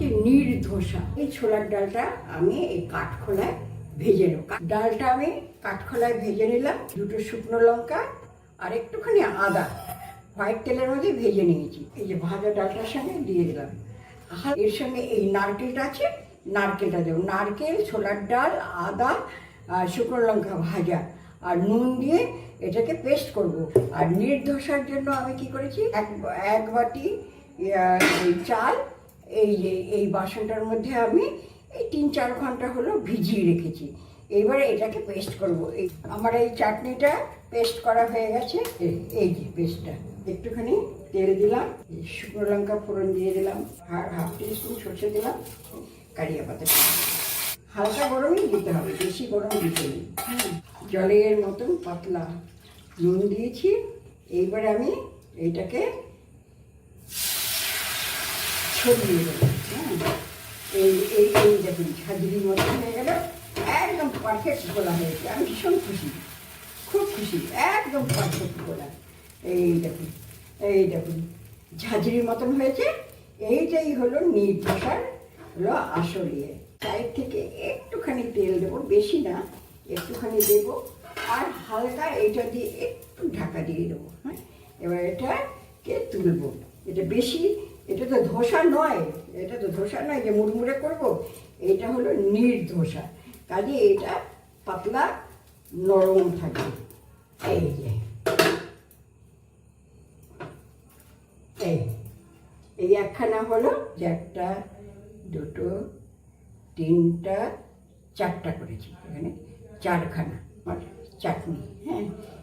হচ্ছে নির্ধোসা এই ছোলার ডালটা আমি এই কাঠখোলায় ভেজে নেব। ডালটা আমি কাঠখোলায় ভেজে নিলাম, দুটো শুকনো লঙ্কা আর একটুখানি আদা। হোয়াইট তেলের মধ্যে ভেজে নিয়েছি। এই যে ভাজা ডালটার সঙ্গে দিয়ে দিলাম। আর এর সঙ্গে এই নারকেলটা আছে, নারকেলটা দেবো। নারকেল, ছোলার ডাল, আদা আর শুকনো লঙ্কা ভাজা আর নুন দিয়ে এটাকে পেস্ট করব। আর নির্ধসার জন্য আমি কি করেছি, এক এক বাটি চাল এই যে, এই বাসনটার মধ্যে আমি এই তিন চার ঘণ্টা হলো ভিজিয়ে রেখেছি। এবারে এটাকে পেস্ট করব। এই আমার এই চাটনিটা পেস্ট করা হয়ে গেছে। এই- যে পেস্টটা একটুখানি তেল দিলাম শুকনো লঙ্কা ফোড়ন দিয়ে দিলাম আর হাফ টি স্পুন সর্ষে দিলাম, কারিয়া পাতা হালকা গরমই দিতে হবে, বেশি গরম দিতে নেই। জলের মতন পাতলা নুন দিয়েছি। এইবার আমি এইটাকে ছড়িয়ে দেবো হ্যাঁ এই এই এই দেখুন ঝাঁঝরি মতন হয়ে গেল একদম পারফেক্ট গোলা হয়েছে আমি ভীষণ খুশি খুব খুশি একদম পারফেক্ট গোলা এই দেখুন এই দেখুন ঝাঁঝরির মতন হয়েছে এইটাই হলো নির্ভসার হলো আসল ইয়ে সাইড থেকে একটুখানি তেল দেবো বেশি না একটুখানি দেবো আর হালকা এটা দিয়ে একটু ঢাকা দিয়ে দেবো হ্যাঁ এবার এটাকে তুলবো এটা বেশি এটা তো ধোসা নয়, এটা তো ধোসা নয় যে মুড়মুড়ে করব, এটা হলো নির্ধোসা। কাজে এটা পাতলা নরম থাকে। এই যে। এই। এই একখানা হলো যে একটা, দুটো, তিনটা, চারটা করেছি। এখানে চারখানা মানে চাটনি হ্যাঁ।